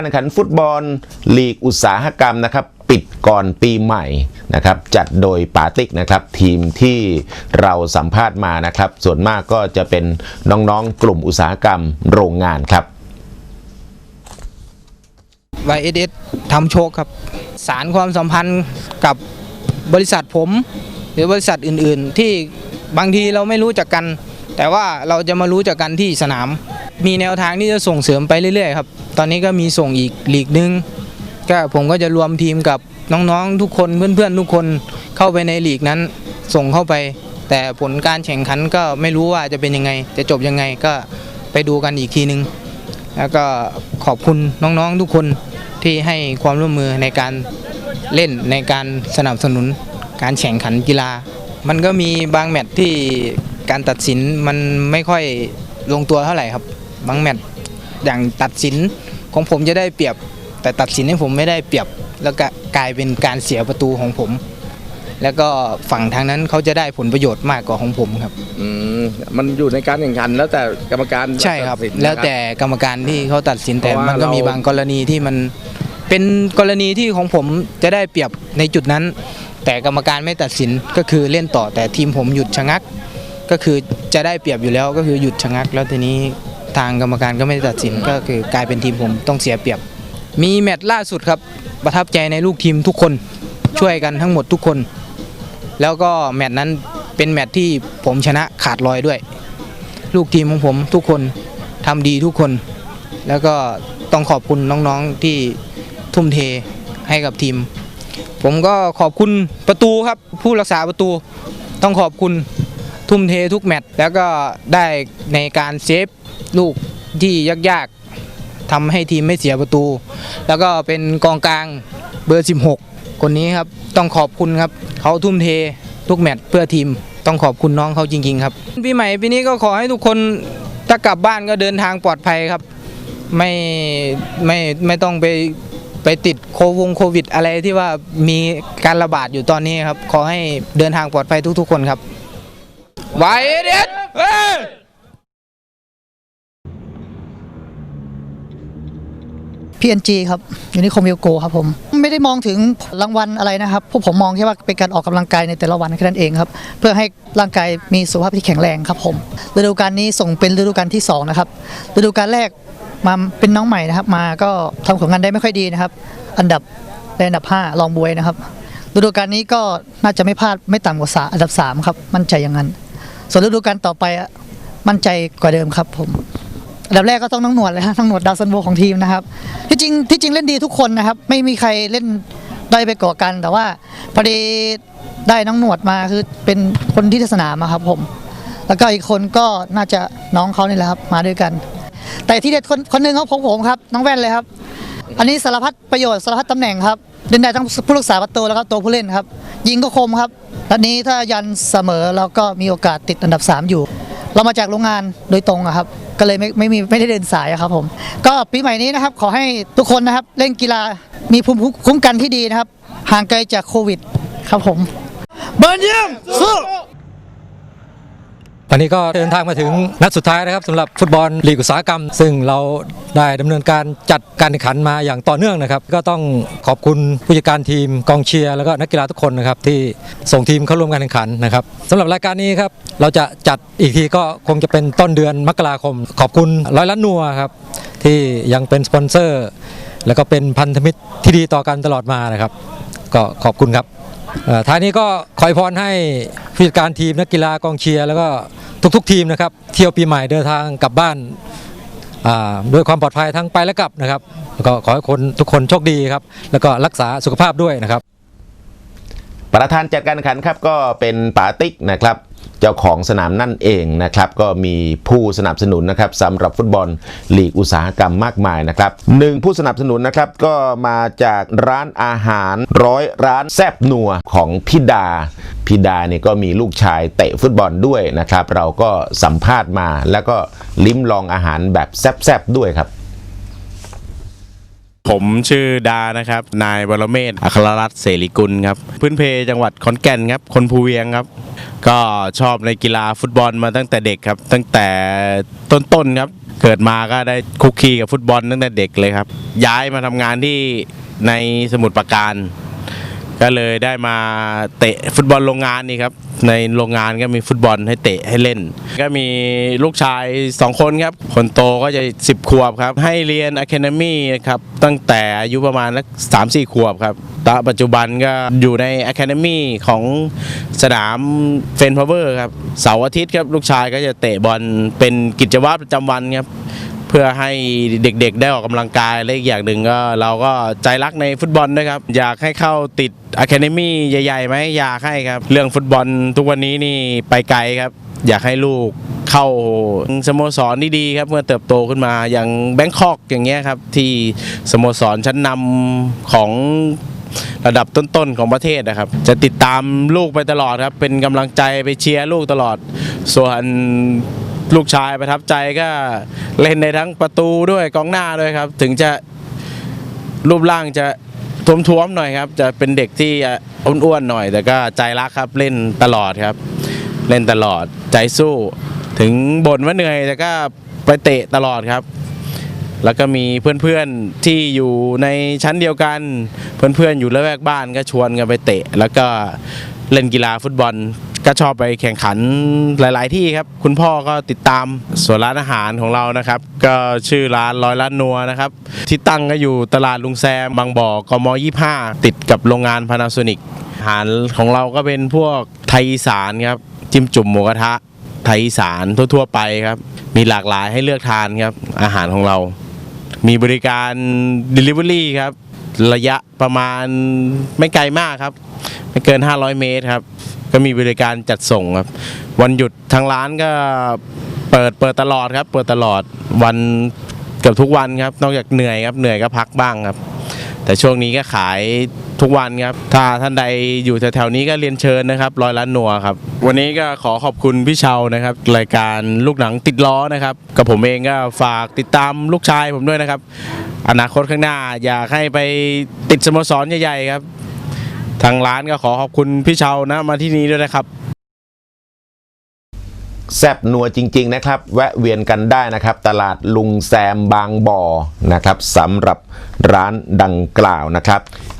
การแข่งขันฟุตบอลลีกอุตสาหกรรมนะครับปิดก่อนปีใหม่นะครับจัดโดยปาติกนะครับทีมที่เราสัมภาษณ์มานะครับ ส่วนมากก็จะเป็นน้องๆกลุ่มอุตสาหกรรมโรงงานครับ YSS ทำโชคครับ สารความสัมพันธ์กับบริษัทผม หรือบริษัทอื่นๆ ที่บางทีเราไม่รู้จักกัน แต่ว่าเราจะมารู้จักกันที่สนาม มีแนวทางที่จะส่งเสริมไปเรื่อยๆครับ ตอนนี้ก็มีส่งอีกลีกหนึง ก็ผมก็จะรวมทีมกับน้องๆทุกคนเพื่อนๆทุกคนเข้าไปในลีกนั้น ส่งเข้าไป แต่ผลการแข่งขันก็ไม่รู้ว่าจะเป็นยังไง จะจบยังไงก็ไปดูกันอีกทีนึง แล้วก็ขอบคุณน้องๆทุกคนที่ให้ความร่วมมือในการเล่นในการสนับสนุนการแข่งขันกีฬา มันก็มีบางแมตช์ที่การตัดสินมันไม่ค่อยลงตัวเท่าไหร่ครับ บางแมตช์อย่างตัดสินของผมจะได้เปรียบ แต่ตัดสินให้ผมไม่ได้เปรียบ แล้วก็กลายเป็นการเสียประตูของผม แล้วก็ฝั่งทางนั้นเขาจะได้ผลประโยชน์มากกว่าของผมครับ อืมมันอยู่ในการแข่งขันแล้วแต่กรรมการใช่ครับ ตัดสินนะ แล้วแต่กรรมการที่เขาตัดสินแต่เพราะว่ามันก็มีเราบางกรณีที่มันเป็นกรณีที่ของผมจะได้เปรียบในจุดนั้น แต่กรรมการไม่ตัดสินก็คือเล่นต่อแต่ทีมผมหยุดชะงัก ก็คือจะได้เปรียบอยู่แล้วก็คือหยุดชะงัก แล้วทีนี้ ทางกรรมการก็ไม่ได้ตัดสินก็คือกลายเป็นทีมผมต้องเสียเปรียบ มีแมตช์ล่าสุดครับประทับใจในลูกทีมทุกคนช่วยกันทั้งหมดทุกคน แล้วก็แมตช์นั้นเป็นแมตช์ที่ผมชนะขาดลอยด้วย ลูกทีมของผมทุกคนทำดีทุกคน แล้วก็ต้องขอบคุณน้องๆที่ทุ่มเทให้กับทีม ผมก็ขอบคุณประตูครับผู้รักษาประตูต้องขอบคุณทุ่มเททุกแมตช์แล้วก็ได้ในการเซฟ ลูกที่ยากๆทำให้ทีมไม่เสียประตู แล้วก็เป็นกองกลางเบอร์ 16 คนนี้ครับต้องขอบคุณครับเขาทุ่มเททุกแมตช์เพื่อทีมต้องขอบคุณน้องเขาจริง ๆ ครับปีใหม่ปีนี้ก็ขอให้ทุกคนถ้ากลับบ้านก็เดินทางปลอดภัยครับ ไม่ไม่ไม่ต้องไปไปติดโควงโควิด อะไรที่ว่ามีการระบาดอยู่ตอนนี้ครับ ขอให้เดินทางปลอดภัยทุกๆคนครับไวเด็ดเฮ้ย PNG ครับอยู่นิคอมวิลโกครับผมไม่ได้มองถึงรางวัลอะไรนะครับพวกผมมองแค่ว่าเป็นการออกกำลังกายในแต่ละวันแค่นั้นเองครับ เพื่อให้ร่างกายมีสุขภาพที่แข็งแรงครับผมฤดูกาลนี้ส่งเป็นฤดูกาลที่สองนะครับฤดูกาลแรกมาเป็นน้องใหม่นะครับ มาก็ทำผลงานได้ไม่ค่อยดีนะครับ อันดับในอันดับ5รองบวยนะครับฤดูกาลนี้ก็น่าจะไม่พลาดไม่ต่ำกว่าสาอันดับสามครับมั่นใจอย่างนั้น ส่วนฤดูกาลต่อไปอะมั่นใจกว่าเดิมครับผม อันดับแรกก็ต้องน้องหนวดเลยฮะน้องหนวดดาวซันโบของทีมนะครับ ที่จริงที่จริงเล่นดีทุกคนนะครับ ไม่มีใครเล่นได้ไปกว่ากัน แต่ว่าพอดีได้น้องหนวดมาคือเป็นคนที่สนามอะครับผม แล้วก็อีกคนก็น่าจะน้องเขานี่แหละครับมาด้วยกัน แต่ที่เด็ดคนคนหนึ่งของผมครับน้องแว่นเลยครับ อันนี้สารพัดประโยชน์สารพัดตำแหน่งครับเล่นได้ทั้งผู้รักษาประตูแล้วก็ตัวผู้เล่นครับ ยิงก็คมครับและนี้ถ้ายันเสมอเราก็มีโอกาสติดอันดับ 3 อยู่ เรามาจากโรงงานโดยตรงอะครับ ก็เลยไม่ไม่มีไม่ได้เดินสายอะครับผม ก็ปีใหม่นี้นะครับขอให้ทุกคนนะครับเล่นกีฬามีภูมิคุ้มกันที่ดีนะครับ ห่างไกลจากโควิดครับผมเบิร์นเยี่ยมสู้ วันนี้ก็เดินทางมาถึงนัดสุดท้ายนะครับสำหรับฟุตบอลลีกอุตสาหกรรม ซึ่งเราได้ดำเนินการจัดการแข่งขันมาอย่างต่อเนื่องนะครับ ก็ต้องขอบคุณผู้จัดการทีมกองเชียร์แล้วก็นักกีฬาทุกคนนะครับที่ส่งทีมเข้าร่วมการแข่งขันนะครับสำหรับรายการนี้ครับเราจะจัดอีกทีก็คงจะเป็นต้นเดือนมกราคม ขอบคุณร้อยล้านนัวครับที่ยังเป็นสปอนเซอร์ แล้วก็เป็นพันธมิตรที่ดีต่อกันตลอดมานะครับ ก็ขอบคุณครับท้ายนี้ก็ขอให้พรให้ ผู้จัดการทีมนักกีฬากองเชียร์แล้วก็ทุกๆ ทีมนะครับเที่ยวปีใหม่เดินทางกลับบ้านด้วยความปลอดภัยทั้งไปและกลับนะครับแล้วก็ขอให้คนทุกคนโชคดีครับ แล้วก็รักษาสุขภาพด้วยนะครับ ประธานจัดการแข่งขันครับก็เป็นป๋าติ๊กนะครับ เจ้าของสนามนั่นเองนะครับ ก็มีผู้สนับสนุนนะครับสำหรับฟุตบอลลีกอุตสาหกรรมมากมายนะครับหนึ่งผู้สนับสนุนนะครับก็มาจากร้านอาหารร้อยร้านแซบนัวของพิดาพิดาเนี่ยก็มีลูกชายเตะฟุตบอลด้วยนะครับ เราก็สัมภาษณ์มา แล้วก็ลิ้มลองอาหารแบบแซบๆด้วยครับผมชื่อดานะครับ นายบรเมศอัครรัตน์เสรีกุลครับ พื้นเพจังหวัดขอนแก่นครับ คนภูเวียงครับ ก็ชอบในกีฬาฟุตบอลมาตั้งแต่เด็กครับ ตั้งแต่ต้นๆครับ เกิดมาก็ได้คุกคีกับฟุตบอลตั้งแต่เด็กเลยครับ ย้ายมาทำงานที่ในสมุทรปราการ ก็เลยได้มาเตะฟุตบอลโรงงานนี่ครับ ในโรงงานก็มีฟุตบอลให้เตะให้เล่น ก็มีลูกชาย 2 คนครับ คนโตก็จะ 10 ขวบครับ ให้เรียนอะคาเดมี่ครับตั้งแต่อายุประมาณสักสามสี่ขวบครับตอนปัจจุบันก็อยู่ในอะคาเดมี่ของสนามเฟนพาวเวอร์ครับเสาร์อาทิตย์ครับลูกชายก็จะเตะบอลเป็นกิจวัตรประจำวันครับ เพื่อให้เด็กๆ ได้ออกกำลังกายและอีกอย่างหนึ่งก็เราก็ใจรักในฟุตบอลด้วยครับ อยากให้เข้าติดอะคาเดมี่ใหญ่ๆไหมอยากให้ครับ เรื่องฟุตบอลทุกวันนี้นี่ไปไกลครับ อยากให้ลูกเข้าสโมสรที่ดีครับเมื่อเติบโตขึ้นมาอย่างแบงคอกอย่างเงี้ยครับ ที่สโมสรชั้นนำของระดับต้นๆของประเทศนะครับ จะติดตามลูกไปตลอดครับ เป็นกำลังใจไปเชียร์ลูกตลอด ส่วน ลูกชายประทับใจก็เล่นในทั้งประตูด้วยกองหน้าด้วยครับ ถึงจะรูปร่างจะท้วมๆหน่อยครับ จะเป็นเด็กที่อ้วนๆหน่อย แต่ก็ใจรักครับเล่นตลอดครับ เล่นตลอดใจสู้ ถึงบ่นว่าเหนื่อยแต่ก็ไปเตะตลอดครับ แล้วก็มีเพื่อนๆที่อยู่ในชั้นเดียวกัน เพื่อนๆอยู่ละแวกบ้านก็ชวนกันไปเตะ แล้วก็เล่นกีฬาฟุตบอล ก็ชอบไปแข่งขันหลาย ๆ ที่ครับ คุณพ่อก็ติดตามส่วนร้านอาหารของเรานะครับ ก็ชื่อร้านร้อยล้านนัวนะครับที่ตั้งก็อยู่ตลาดลุงแซมบางบ่อกม25 ติดกับโรงงานพานาโซนิกอาหารของเราก็เป็นพวกไทยอีสานครับจิ้มจุ่มหมูกระทะไทยอีสานทั่ว ๆ ไปครับ มีหลากหลายให้เลือกทานครับ อาหารของเรา มีบริการ Delivery ครับ ระยะประมาณไม่ไกลมากครับ เกิน 500 เมตรครับ ก็มีบริการจัดส่งครับ วันหยุดทางร้านก็เปิดเปิดตลอดครับ เปิดตลอดวันเกือบทุกวันครับ นอกจากเหนื่อยครับเหนื่อยก็พักบ้างครับ แต่ช่วงนี้ก็ขายทุกวันครับ ถ้าท่านใดอยู่แถวๆนี้ก็เรียนเชิญนะครับร้อยล้านนัวครับ วันนี้ก็ขอขอบคุณพี่เชานะครับ รายการลูกหนังติดล้อนะครับ กับผมเองก็ฝากติดตามลูกชายผมด้วยนะครับ อนาคตข้างหน้าอยากให้ไปติดสโมสรใหญ่ๆครับ ทางร้านก็ขอขอบคุณพี่เชานะมาที่นี้ด้วยนะครับ แซบนัวจริง ๆ นะครับ แวะเวียนกันได้นะครับ ตลาดลุงแซมบางบ่อนะครับสำหรับร้านดังกล่าวนะครับ